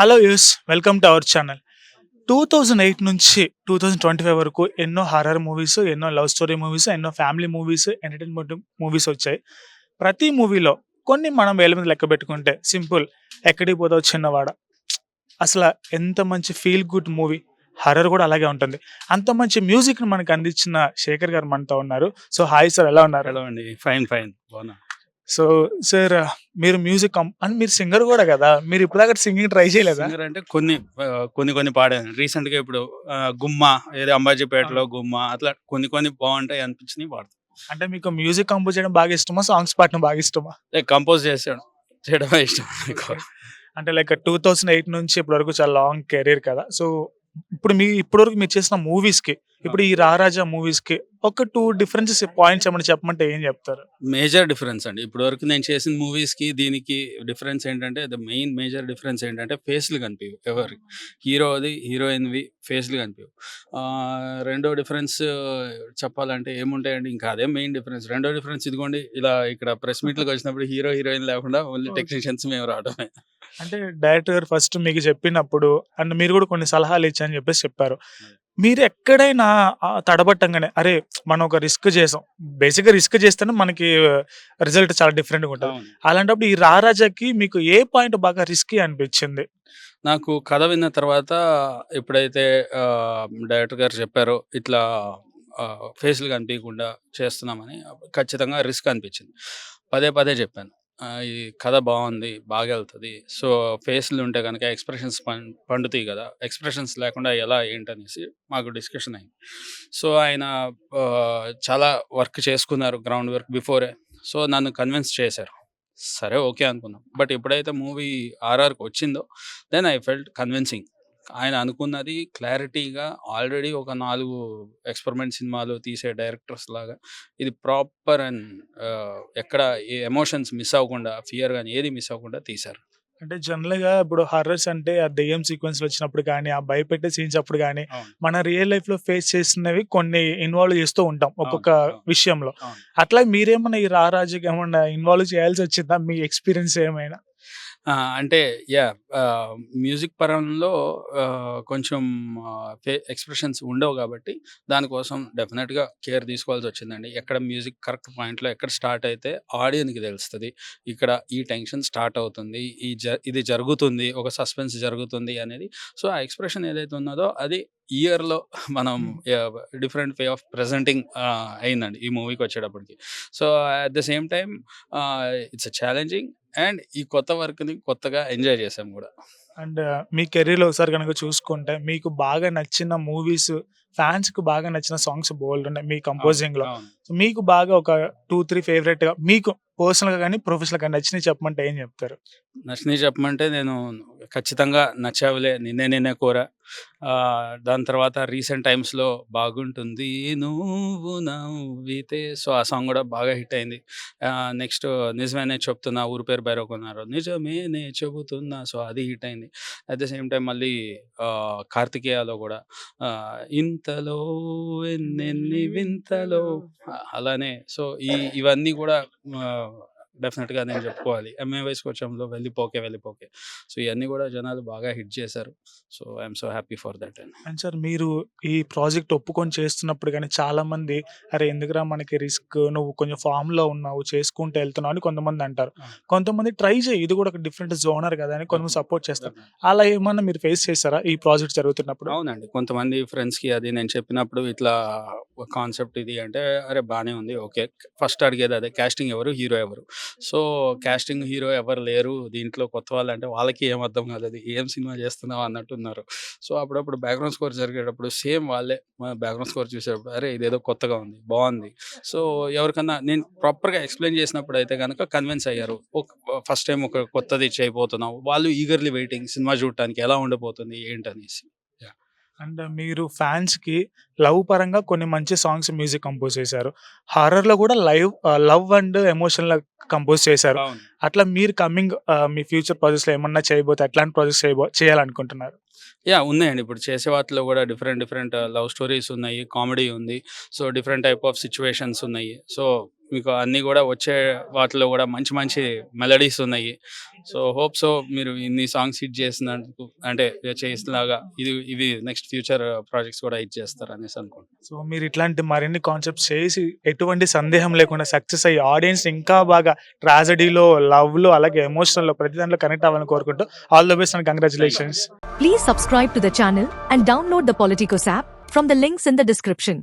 Hello use welcome to our channel. Two thousand eight నుంచి two thousand twenty five వరకు ఎన్నో horror movies ఎన్నో love story movies ఎన్నో family movies entertainment movies వచ్చాయి. ప్రతి మూవీలో కొన్ని మనం వేల మీద లెక్క పెట్టుకుంటే సింపుల్ ఎక్కడికి పోతావు చిన్నవాడ? అసలు ఎంత మంచి ఫీల్ గుడ్ మూవీ హర్రర్ కూడా అలాగే ఉంటుంది. అంత మంచి మ్యూజిక్ మనకు అందించిన శేఖర్ గారు మనతో ఉన్నారు. సో హాయ్ సార్ ఎలా ఉన్నారు? హలో అండి ఫైన్ ఫైన్ బాగున్నా. సో సార్ మీరు మ్యూజిక్ అండ్ మీరు సింగర్ కూడా కదా? మీరు ఇప్పటిదాకా సింగింగ్ ట్రై చేయలేదా? సింగర్ అంటే కొన్ని కొన్ని కొన్ని పాడాను. రీసెంట్గా ఇప్పుడు గుమ్మ ఏదో అంబాజీపేటలో గుమ్మ అట్లా కొన్ని కొన్ని బాగుంటాయి అనిపించినవి పాడతాను అంటే మీకు మ్యూజిక్ కంపోజ్ చేయడం బాగా ఇష్టమా? సాంగ్స్ పాడడం బాగా ఇష్టమా? కంపోజ్ చేసాడు చేయడమే ఇష్టం. అంటే లైక్ టూ థౌసండ్ ఎయిట్ నుంచి ఇప్పటి వరకు చాలా లాంగ్ కెరీర్ కదా? సో ఇప్పుడు మీ ఇప్పటి వరకు మీరు చేసిన మూవీస్కి ఇప్పుడు ఈ రారాజా మూవీస్కి ఒక టూ డిఫరెన్సెస్ పాయింట్స్ ఏమైనా చెప్పమంటే ఏం చెప్తారు? మేజర్ డిఫరెన్స్ అండి. ఇప్పటి వరకు నేను చేసిన మూవీస్కి దీనికి డిఫరెన్స్ ఏంటంటే ద మెయిన్ మేజర్ డిఫరెన్స్ ఏంటంటే ఫేస్లు కనిపించవు ఎవరి. హీరోది హీరోయిన్వి ఫేస్లు కనిపించవు ఆ, రెండో డిఫరెన్స్ చెప్పాలంటే ఏముంటాయండి? ఇంకా అదే మెయిన్ డిఫరెన్స్ రెండో డిఫరెన్స్ ఇదిగోండి ఇలా ఇక్కడ ప్రెస్ మీట్లకు వచ్చినప్పుడు హీరో హీరోయిన్ లేకుండా ఓన్లీ. టెక్నీషియన్స్ మేము రావడమే. అంటే డైరెక్టర్ గారు ఫస్ట్ మీకు చెప్పినప్పుడు అండ్ మీరు కూడా కొన్ని సలహాలు ఇచ్చని చెప్పేసి చెప్పారు. మీరు ఎక్కడైనా ఆ, తడబట్టంగానే అరే మనం ఒక రిస్క్ చేసాం. బేసిక్గా రిస్క్ చేస్తేనే మనకి రిజల్ట్ చాలా డిఫరెంట్గా ఉంటుంది. అలాంటప్పుడు ఈ రారాజాకి మీకు ఏ పాయింట్ బాగా రిస్కీ అనిపించింది? నాకు కథ విన్న తర్వాత ఎప్పుడైతే డైరెక్టర్ గారు చెప్పారో ఇట్లా ఫేస్లు కనిపించకుండా చేస్తున్నామని ఖచ్చితంగా రిస్క్ అనిపించింది. పదే పదే చెప్పాను. ఈ కథ బాగుంది బాగా వెళ్తుంది సో ఫేస్లు ఉంటే కనుక ఎక్స్ప్రెషన్స్ పండుతాయి కదా. ఎక్స్ప్రెషన్స్ లేకుండా ఎలా ఏంటనేసి మాకు డిస్కషన్ అయింది. సో ఆయన చాలా వర్క్ చేసుకున్నారు గ్రౌండ్ వర్క్ బిఫోరే. సో నన్ను కన్విన్స్ చేశారు. సరే ఓకే అనుకున్నాం. బట్ ఎప్పుడైతే మూవీ ఆర్ఆర్కి వచ్చిందో దెన్ ఐ ఫెల్ట్ కన్విన్సింగ్. ఆయన అనుకున్నది క్లారిటీగా ఆల్రెడీ ఒక నాలుగు ఎక్స్పెరిమెంట్ సినిమాలు తీసే డైరెక్టర్స్ లాగా ఇది ప్రాపర్ అండ్ ఎక్కడ ఏ ఎమోషన్స్ మిస్ అవ్వకుండా ఫియర్ కానీ ఏది మిస్ అవ్వకుండా తీశారు అంటే జనరల్గా ఇప్పుడు హర్రర్స్ అంటే ఆ దెయ్యం సీక్వెన్స్ వచ్చినప్పుడు కానీ ఆ భయపెట్టే సీన్స్ అప్పుడు కానీ. మన రియల్ లైఫ్లో ఫేస్ చేసినవి కొన్ని ఇన్వాల్వ్ చేస్తూ ఉంటాం ఒక్కొక్క. విషయంలో. అట్లా మీరేమన్నా ఈ రారాజుకి ఏమన్నా ఇన్వాల్వ్ చేయాల్సి వచ్చిందా మీ ఎక్స్పీరియన్స్ ఏమైనా అంటే యా మ్యూజిక్ పరంలో కొంచెం ఎక్స్ప్రెషన్స్ ఉండవు కాబట్టి దానికోసం డెఫినెట్గా కేర్ తీసుకోవాల్సి వచ్చిందండి ఎక్కడ మ్యూజిక్ కరెక్ట్ పాయింట్లో ఎక్కడ స్టార్ట్ అయితే ఆడియన్కి తెలుస్తుంది. ఇక్కడ ఈ టెన్షన్ స్టార్ట్ అవుతుంది ఈ జ ఇది జరుగుతుంది ఒక సస్పెన్స్ జరుగుతుంది అనేది. సో ఆ ఎక్స్ప్రెషన్ ఏదైతే ఉన్నదో అది ఇయర్లో మనం డిఫరెంట్ వే ఆఫ్ ప్రజెంటింగ్ అయిందండి ఈ మూవీకి వచ్చేటప్పటికి so at the same time it's challenging and ఈ కొత్త వర్క్ని కొత్తగా ఎంజాయ్ చేసాం కూడా. అండ్ మీ కెరీర్లో ఒకసారి కనుక చూసుకుంటే మీకు బాగా నచ్చిన మూవీస్ ఫ్యాన్స్కు బాగా నచ్చిన సాంగ్స్ బోల్డ్ ఉన్నాయి మీ కంపోజింగ్లో. సో మీకు బాగా ఒక టూ త్రీ ఫేవరెట్గా మీకు పర్సనల్గా కానీ ప్రొఫెషనల్గా నచ్చినవి చెప్పమంటే ఏం చెప్తారు? నచ్చినవి చెప్పమంటే నేను ఖచ్చితంగా నచ్చావులే నిన్నే నిన్నే కోర. దాని తర్వాత రీసెంట్ టైమ్స్లో బాగుంటుంది నువ్వు నవ్వితే. సో ఆ సాంగ్ కూడా బాగా హిట్ అయింది. నెక్స్ట్ నిజమేనే చెప్తున్నా ఊరి పేరు బైరోకున్నారు నిజమేనే చెబుతున్నా. సో అది హిట్ అయింది. అట్ ద సేమ్ టైం మళ్ళీ ఆ, కార్తికేయలో కూడా ఆ, ఇంతలో ఎన్నెన్ని వింతలో అలానే సో ఈ ఇవన్నీ కూడా డెఫినెట్గా నేను చెప్పుకోవాలి. ఎంఏ వయసుకు వచ్చంలో వెళ్ళిపోకే వెళ్ళిపోకే సో ఇవన్నీ కూడా జనాలు బాగా హిట్ చేశారు. So I'm so happy for that and and sir మీరు ఈ ప్రాజెక్ట్ ఒప్పుకొని చేస్తున్నప్పుడు కానీ చాలా మంది అరే ఎందుకురా మనకి రిస్క్? నువ్వు కొంచెం ఫామ్లో ఉన్నావు చేసుకుంటూ వెళ్తున్నావు అని కొంతమంది అంటారు. కొంతమంది ట్రై చేయి ఇది కూడా ఒక డిఫరెంట్ జోనర్ కదా అని కొంతమంది సపోర్ట్ చేస్తారు. అలా ఏమన్నా మీరు ఫేస్ చేస్తారా ఈ ప్రాజెక్ట్ జరుగుతున్నప్పుడు? అవునండి. కొంతమంది ఫ్రెండ్స్కి అది నేను చెప్పినప్పుడు ఇట్లా కాన్సెప్ట్ ఇది అంటే అరే బాగానే ఉంది. ఓకే. ఫస్ట్ అడిగేది అదే. కాస్టింగ్ ఎవరు? హీరో ఎవరు? సో కాస్టింగ్ హీరో ఎవరు లేరు. దీంట్లో కొత్త వాళ్ళు అంటే వాళ్ళకి ఏం అర్థం కాలేదు ఏం సినిమా చేస్తున్నావు అన్నట్టున్నారు. సో అప్పుడప్పుడు బ్యాక్గ్రౌండ్ స్కోర్ జరిగేటప్పుడు సేమ్ వాళ్ళే బ్యాక్గ్రౌండ్ స్కోర్ చూసేటప్పుడు అరే ఇదేదో కొత్తగా ఉంది బాగుంది. సో ఎవరికన్నా నేను ప్రాపర్గా ఎక్స్ప్లెయిన్ చేసినప్పుడు అయితే కనుక కన్విన్స్ అయ్యారు. ఫస్ట్ టైం ఒక కొత్తది చేయబోతున్నావు. వాళ్ళు ఈగర్లీ వెయిటింగ్ సినిమా చూడటానికి ఎలా ఉండబోతుంది ఏంటనేసి. అండ్ మీరు ఫ్యాన్స్కి లవ్ పరంగా కొన్ని మంచి సాంగ్స్ మ్యూజిక్ కంపోజ్ చేశారు. హారర్లో కూడా live love and emotion compose చేశారు. అట్లా మీరు కమింగ్ మీ ఫ్యూచర్ ప్రాజెక్ట్స్లో ఏమన్నా చేయబోతే ఎట్లాంటి ప్రాజెక్ట్స్ చేయబో చేయాలనుకుంటున్నారు? యా ఉన్నాయండి. ఇప్పుడు చేసే వాటిలో కూడా డిఫరెంట్ డిఫరెంట్ లవ్ స్టోరీస్ ఉన్నాయి కామెడీ ఉంది. So different type of situations ఉన్నాయి. సో మీకు అన్నీ కూడా వచ్చే వాటిలో కూడా మంచి మంచి మెలడీస్ ఉన్నాయి. సో హోప్ సో మీరు ఇన్ని సాంగ్స్ హిట్ చేసినందుకు అంటే చేసినలాగా ఇది ఇవి నెక్స్ట్ ఫ్యూచర్ ప్రాజెక్ట్స్ కూడా హిట్ చేస్తారు అనేసి అనుకుంటున్నాను. సో మీరు ఇట్లాంటి మరిన్ని కాన్సెప్ట్స్ చేసి ఎటువంటి సందేహం లేకుండా సక్సెస్ అయ్యి ఆడియన్స్ ఇంకా బాగా ట్రాజడీలో లవ్లో అలాగే ఎమోషనల్లో ప్రతి దాంట్లో కనెక్ట్ అవ్వాలని కోరుకుంటూ all the best and congratulations Please subscribe to the channel and download the Politicos app from the links in the description.